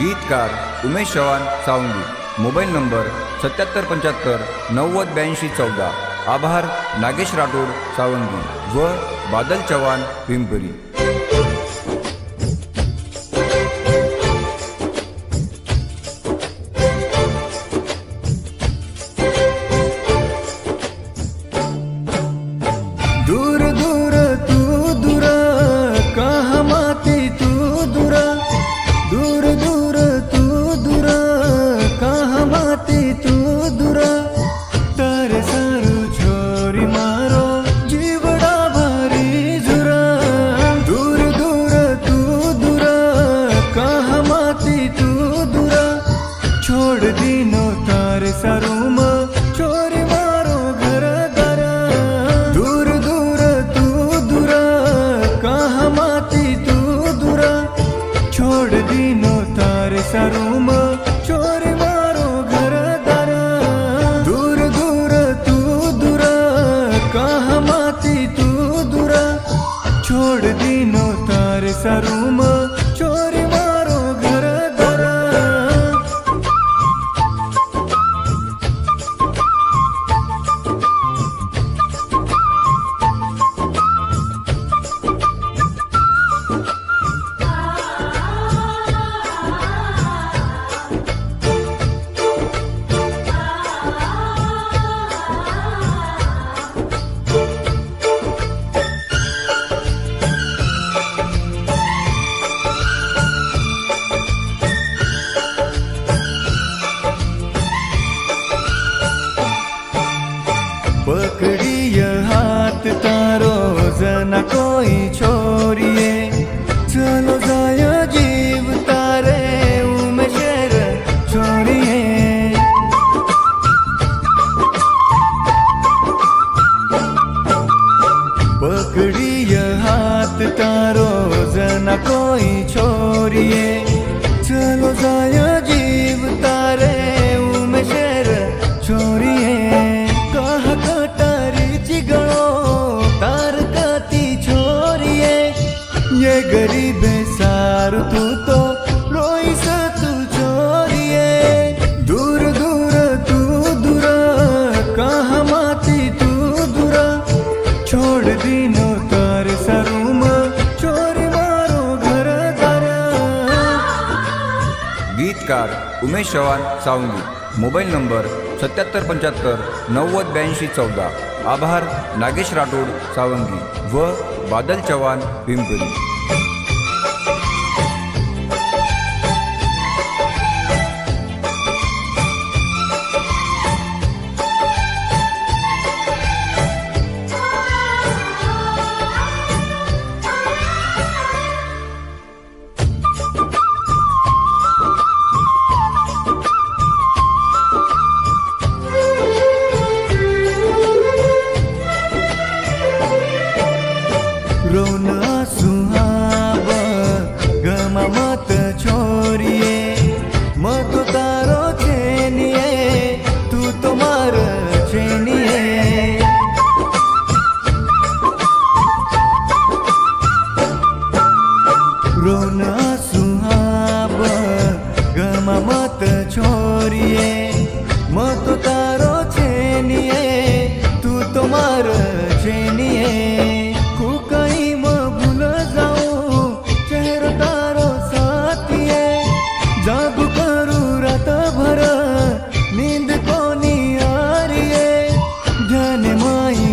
गीतकार Umesh Chavan Sawangi mobile number सत्याहत्तर पंच्याहत्तर नव्वद ब्याऐंशी चौदा आभार नागेश राठोड सावंगी व बादल चव्हाण पिंपरी સારું ચોર મારો ઘર દર દૂર દૂર તું દૂર કહમાંથી તું દૂર છોડ દીનો તાર સારું ચોર મારો ઘર દર દૂર દૂર તું દૂર કહમાંથી તું તાર સારું ઘડીય હાથ તારો જના કોઈ છોરીએ ચલો જાય જીવ તારે ઉમેર છોરીએ પકડીય હાથ તારો જના કોઈ છોરીએ ચલો જાય चार उमेश चव्हाण सावंगी मोबाईल नंबर सत्याहत्तर पंच्याहत्तर नव्वद ब्याऐंशी चौदा आभार नागेश राठोड सावंगी व बादल चव्हाण पिंपरी મત છોરીએ મત તારો છે નિયે તું તો માર છે નિયે રોના સુહાબ ગમા મત છોરીએ મત તારો minha mãe.